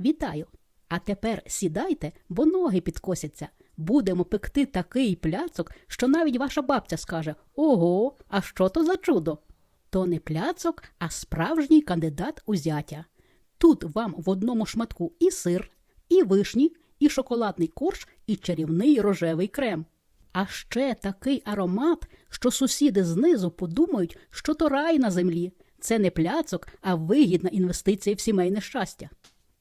Вітаю! А тепер сідайте, бо ноги підкосяться. Будемо пекти такий пляцок, що навіть ваша бабця скаже Ого, а що то за чудо? То не пляцок, а справжній кандидат у зятя. Тут вам в одному шматку і сир, і вишні, і шоколадний корж, і чарівний рожевий крем. А ще такий аромат, що сусіди знизу подумають, що то рай на землі. Це не пляцок, а вигідна інвестиція в сімейне щастя.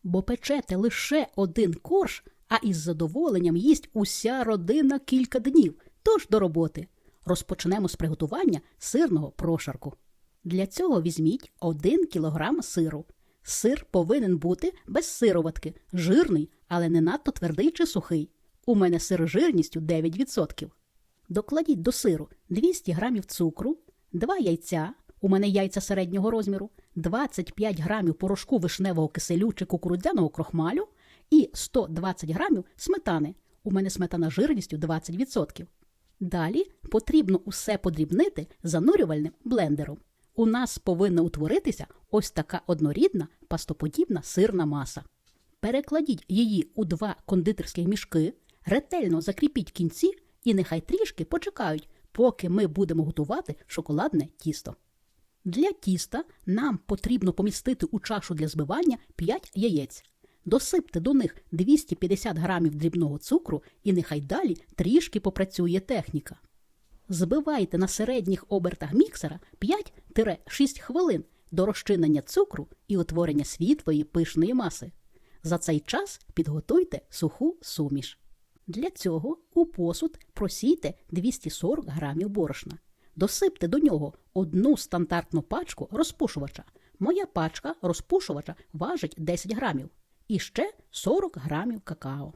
Бо печете лише один корж, а із задоволенням їсть уся родина кілька днів. Тож до роботи. Розпочнемо з приготування сирного прошарку. Для цього візьміть 1 кг сиру. Сир повинен бути без сироватки, жирний, але не надто твердий чи сухий. У мене сир жирністю 9%. Докладіть до сиру 200 г цукру, 2 яйця, у мене яйця середнього розміру, 25 грамів порошку вишневого киселю чи кукурудзяного крохмалю і 120 грамів сметани. У мене сметана жирністю 20%. Далі потрібно усе подрібнити занурювальним блендером. У нас повинна утворитися ось така однорідна пастоподібна сирна маса. Перекладіть її у два кондитерських мішки, ретельно закріпіть кінці і нехай трішки почекають, поки ми будемо готувати шоколадне тісто. Для тіста нам потрібно помістити у чашу для збивання 5 яєць. Досипте до них 250 грамів дрібного цукру і нехай далі трішки попрацює техніка. Збивайте на середніх обертах міксера 5-6 хвилин до розчинення цукру і утворення світлої пишної маси. За цей час підготуйте суху суміш. Для цього у посуд просійте 240 грамів борошна. Досипте до нього одну стандартну пачку розпушувача. Моя пачка розпушувача важить 10 грамів. І ще 40 грамів какао.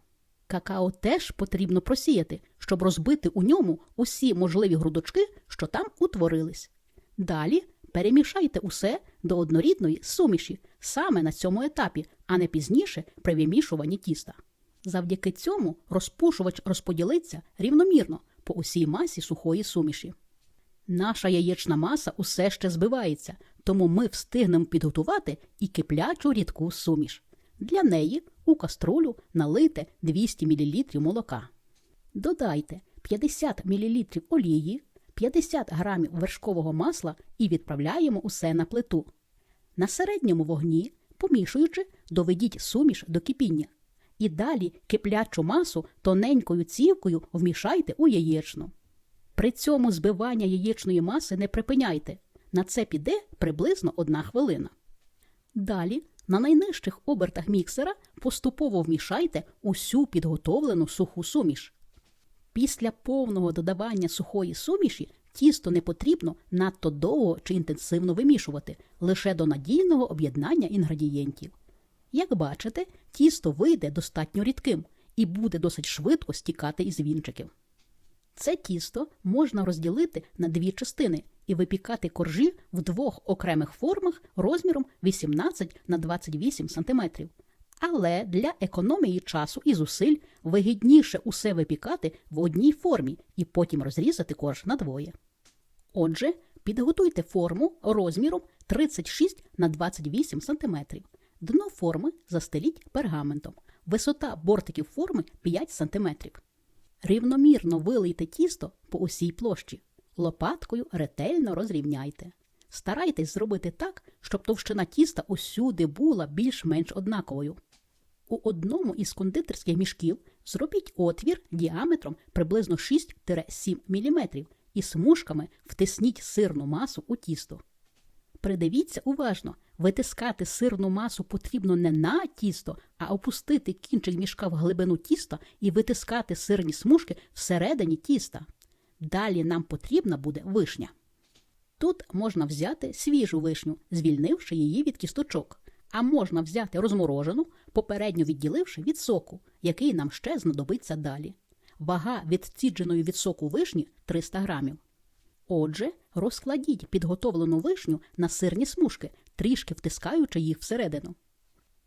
Какао теж потрібно просіяти, щоб розбити у ньому усі можливі грудочки, що там утворились. Далі перемішайте усе до однорідної суміші саме на цьому етапі, а не пізніше при вимішуванні тіста. Завдяки цьому розпушувач розподілиться рівномірно по усій масі сухої суміші. Наша яєчна маса усе ще збивається, тому ми встигнемо підготувати і киплячу рідку суміш. Для неї у каструлю налийте 200 мл молока. Додайте 50 мл олії, 50 г вершкового масла і відправляємо усе на плиту. На середньому вогні, помішуючи, доведіть суміш до кипіння. І далі киплячу масу тоненькою цівкою вмішайте у яєчну. При цьому збивання яєчної маси не припиняйте. На це піде приблизно одна хвилина. Далі на найнижчих обертах міксера поступово вмішайте усю підготовлену суху суміш. Після повного додавання сухої суміші тісто не потрібно надто довго чи інтенсивно вимішувати лише до надійного об'єднання інгредієнтів. Як бачите, тісто вийде достатньо рідким і буде досить швидко стікати із вінчиків. Це тісто можна розділити на дві частини і випікати коржі в двох окремих формах розміром 18 на 28 см. Але для економії часу і зусиль вигідніше усе випікати в одній формі і потім розрізати корж на двоє. Отже, підготуйте форму розміром 36 на 28 см. Дно форми застеліть пергаментом. Висота бортиків форми 5 см. Рівномірно вилийте тісто по усій площі. Лопаткою ретельно розрівняйте. Старайтесь зробити так, щоб товщина тіста усюди була більш-менш однаковою. У одному із кондитерських мішків зробіть отвір діаметром приблизно 6-7 мм і смужками втисніть сирну масу у тісто. Придивіться уважно, витискати сирну масу потрібно не на тісто, а опустити кінчик мішка в глибину тіста і витискати сирні смужки всередині тіста. Далі нам потрібна буде вишня. Тут можна взяти свіжу вишню, звільнивши її від кісточок, а можна взяти розморожену, попередньо відділивши від соку, який нам ще знадобиться далі. Вага відцідженої від соку вишні 300 грамів. Отже, розкладіть підготовлену вишню на сирні смужки, трішки втискаючи їх всередину.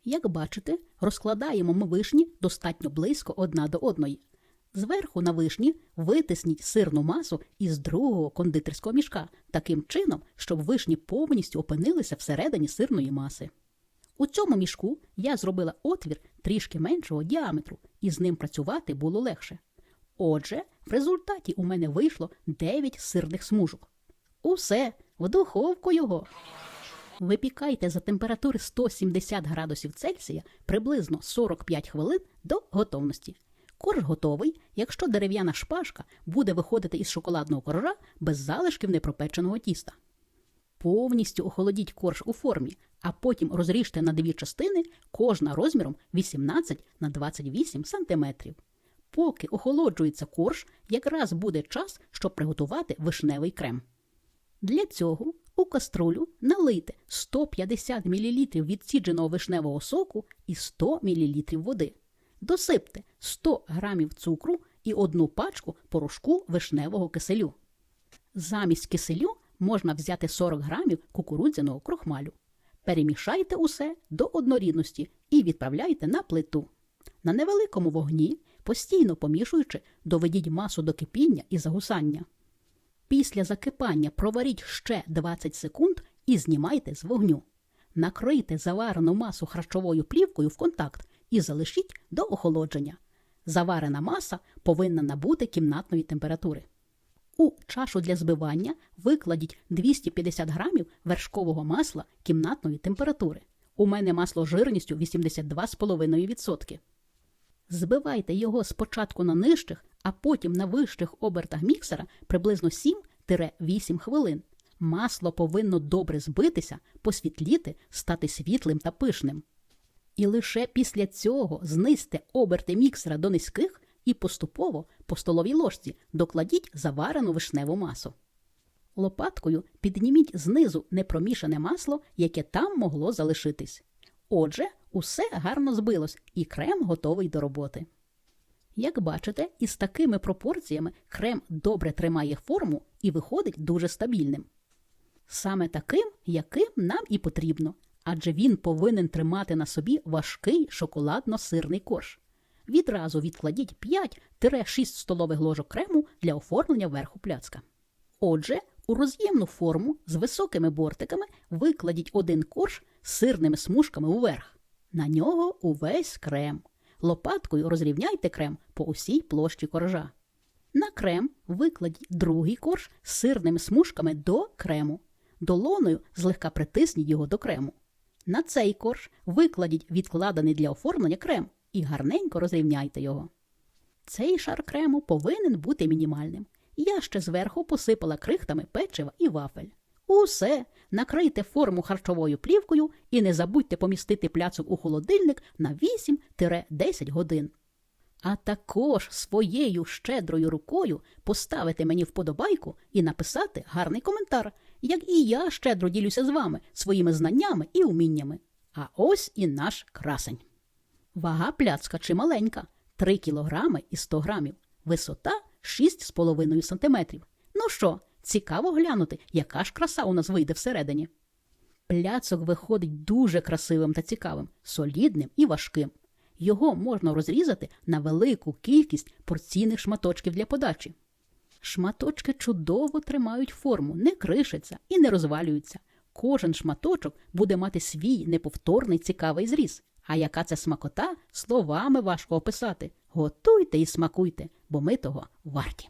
Як бачите, розкладаємо ми вишні достатньо близько одна до одної. Зверху на вишні витисніть сирну масу із другого кондитерського мішка, таким чином, щоб вишні повністю опинилися всередині сирної маси. У цьому мішку я зробила отвір трішки меншого діаметру, і з ним працювати було легше. Отже, в результаті у мене вийшло 9 сирних смужок. Усе, в духовку його. Випікайте за температури 170 градусів Цельсія приблизно 45 хвилин до готовності. Корж готовий, якщо дерев'яна шпажка буде виходити із шоколадного коржа без залишків непропеченого тіста. Повністю охолодіть корж у формі, а потім розріжте на дві частини, кожна розміром 18 на 28 см. Поки охолоджується корж, якраз буде час, щоб приготувати вишневий крем. Для цього каструлю налийте 150 мл відсідженого вишневого соку і 100 мл води. Досипте 100 г цукру і одну пачку порошку вишневого киселю. Замість киселю можна взяти 40 грамів кукурудзяного крохмалю. Перемішайте усе до однорідності і відправляйте на плиту. На невеликому вогні, постійно помішуючи, доведіть масу до кипіння і загусання. Після закипання проваріть ще 20 секунд і знімайте з вогню. Накрийте заварену масу харчовою плівкою в контакт і залишіть до охолодження. Заварена маса повинна набути кімнатної температури. У чашу для збивання викладіть 250 грамів вершкового масла кімнатної температури. У мене масло жирністю 82,5%. Збивайте його спочатку на нижчих, а потім на вищих обертах міксера приблизно 7-8 хвилин. Масло повинно добре збитися, посвітліти, стати світлим та пишним. І лише після цього знизьте оберти міксера до низьких і поступово по столовій ложці докладіть заварену вишневу масу. Лопаткою підніміть знизу непромішане масло, яке там могло залишитись. Отже, усе гарно збилось, і крем готовий до роботи. Як бачите, із такими пропорціями крем добре тримає форму і виходить дуже стабільним. Саме таким, яким нам і потрібно, адже він повинен тримати на собі важкий шоколадно-сирний корж. Відразу відкладіть 5-6 столових ложок крему для оформлення верху пляцка. Отже, у роз'ємну форму з високими бортиками викладіть один корж з сирними смужками уверх. На нього увесь крем. Лопаткою розрівняйте крем по усій площі коржа. На крем викладіть другий корж з сирними смужками до крему. Долоною злегка притисніть його до крему. На цей корж викладіть відкладений для оформлення крем і гарненько розрівняйте його. Цей шар крему повинен бути мінімальним. Я ще зверху посипала крихтами печива і вафель. Усе накрийте форму харчовою плівкою і не забудьте помістити пляцок у холодильник на 8-10 годин. А також своєю щедрою рукою поставити мені вподобайку і написати гарний коментар, як і я щедро ділюся з вами своїми знаннями і уміннями. А ось і наш красень. Вага пляцка чималенька 3 кілограми і 100 грамів, висота 6,5 сантиметрів. Ну що, цікаво глянути, яка ж краса у нас вийде всередині. Пляцок виходить дуже красивим та цікавим, солідним і важким. Його можна розрізати на велику кількість порційних шматочків для подачі. Шматочки чудово тримають форму, не кришаться і не розвалюються. Кожен шматочок буде мати свій неповторний цікавий зріз. А яка це смакота, словами важко описати. Готуйте і смакуйте, бо ми того варті.